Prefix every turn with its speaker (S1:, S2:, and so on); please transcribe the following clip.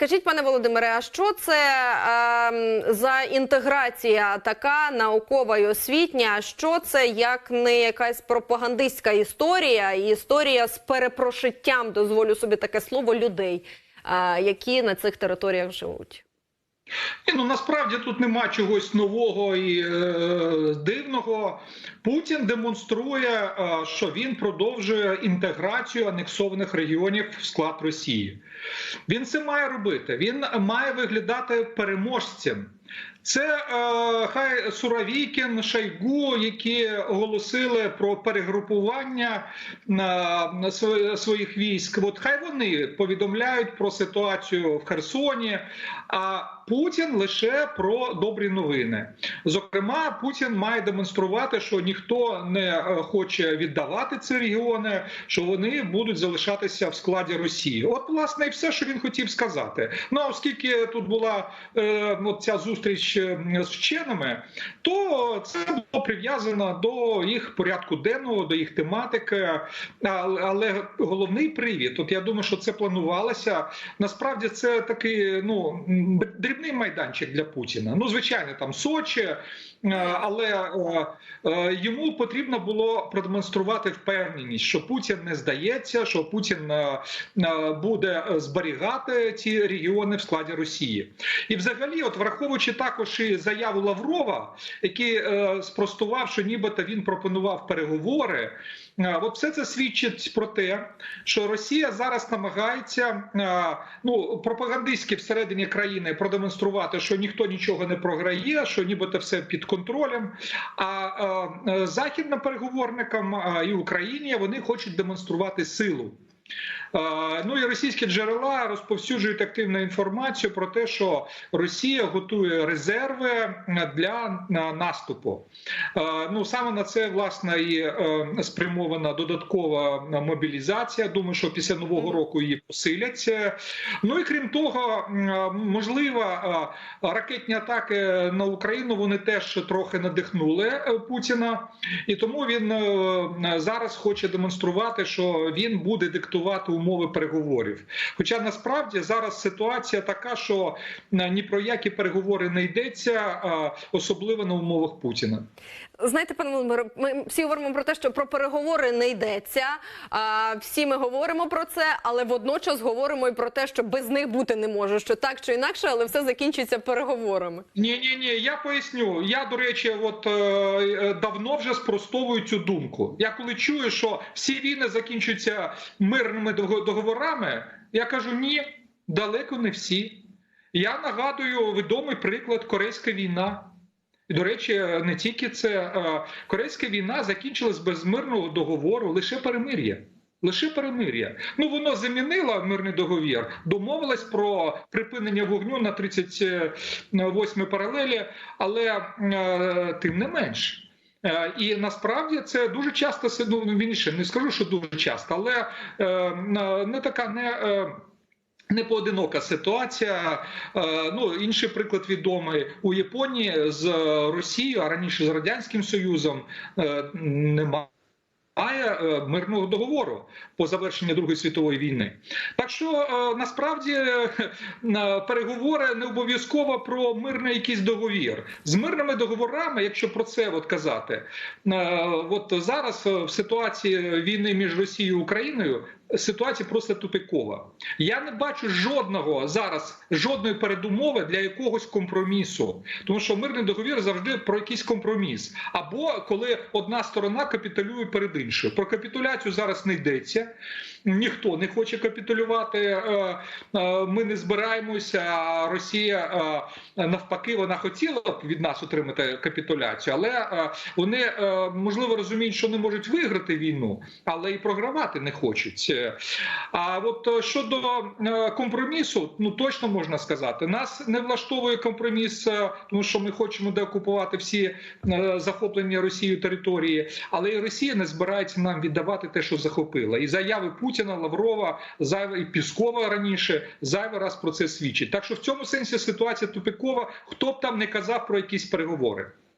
S1: Скажіть, пане Володимире, а що це е, за інтеграція така наукова і освітня? Що це як не якась пропагандистська історія, і історія з перепрошиттям, дозволю собі таке слово, людей, е, які на цих територіях живуть?
S2: Ні, ну насправді тут нема чогось нового і е, дивного. Путін демонструє, е, що він продовжує інтеграцію анексованих регіонів в склад Росії. Він це має робити. Він має виглядати переможцем. Це е, хай Суровікін, Шойгу, які оголосили про перегрупування на своїх військ. От хай вони повідомляють про ситуацію в Херсоні. А Путін лише про добрі новини. Зокрема, Путін має демонструвати, що ніхто не е, хоче віддавати ці регіони, що вони будуть залишатися в складі Росії. От, власне, і все, що він хотів сказати. Ну оскільки тут була е, ця зустріч е, з вченими, то це було прив'язано до їх порядку денного, до їх тематики. Але головний привід, от я думаю, що це планувалося. Насправді це такий ну дрібний майданчик для Путіна. Ну, звичайно, там Сочі, е, але е, йому потрібно було продемонструвати впевненість, що Путін не здається, що Путін буде зберігати ці регіони в складі Росії. І, взагалі, от враховуючи також і заяву Лаврова, який е, спростував, що нібито він пропонував переговори. Е, От все це свідчить про те, що Росія зараз намагається е, ну пропагандистськи всередині країни продемонструвати, що ніхто нічого не програє, що нібито все під контролем. А е, е, західним переговорникам е, і Україні вони хочуть демонструвати силу. Ну і російські джерела розповсюджують активну інформацію про те, що Росія готує резерви для е, наступу. Ну саме на це власне і е, спрямована додаткова мобілізація. Думаю, що після нового року її посилять. Е, Ну і крім того, можливо, е, ракетні атаки на Україну вони теж трохи надихнули Путіна, і тому він зараз хоче демонструвати, що він буде диктувати умови переговорів. Хоча насправді зараз ситуація така, що е, ні про які переговори не йдеться, е, особливо на умовах Путіна.
S1: Знаєте, пане Володимире, ми всі говоримо про те, що про переговори не йдеться. Всі ми говоримо про це, але водночас говоримо і про те, що без них бути не може, що так чи інакше, але все закінчиться переговорами.
S2: Ні, ні, ні, я поясню. Я, до речі, от е, давно вже спростовую цю думку. Я коли чую, що всі війни закінчуються мирними дого- договорами, я кажу ні, далеко не всі. Я нагадую відомий приклад Корейська війна. І, до речі, не тільки це Е, Корейська війна закінчилась без мирного договору, лише перемир'я. Лише перемир'я. Ну воно замінило мирний договір, домовилось про припинення вогню на 38 паралелі, але е, тим не менш. Е, І насправді це дуже часто ну, ще не скажу, що дуже часто, але е, не така не. е, не поодинока ситуація. Ну інший приклад відомий у Японії з Росією, а раніше з радянським Союзом немає. Е, мирного договору по завершенню Другої світової війни, так що е, насправді е, переговори не обов'язково про мирний якийсь договір з мирними договорами, якщо про це от казати, от зараз в ситуації війни між Росією і Україною ситуація просто тупикова. Я не бачу жодного зараз, жодної передумови для якогось компромісу, тому що мирний договір завжди про якийсь компроміс, або коли одна сторона капітулює перед іншою. Про капітуляцію зараз не йдеться. Ніхто не хоче капітулювати. е, е, Ми не збираємося. Росія е, навпаки, вона хотіла б від нас отримати капітуляцію, але вони можливо розуміють, що не можуть виграти війну, але і програвати не хочуть. А от щодо компромісу, ну точно можна сказати, нас не влаштовує компроміс, тому що ми хочемо деокупувати всі захоплені Росією території, але і Росія не збирається нам віддавати те, що захопила. І заяви Путіна, Лаврова, зайве і Піскова раніше зайвий раз про це свідчить. Так що в цьому сенсі ситуація тупикова. Хто б там не казав про якісь переговори.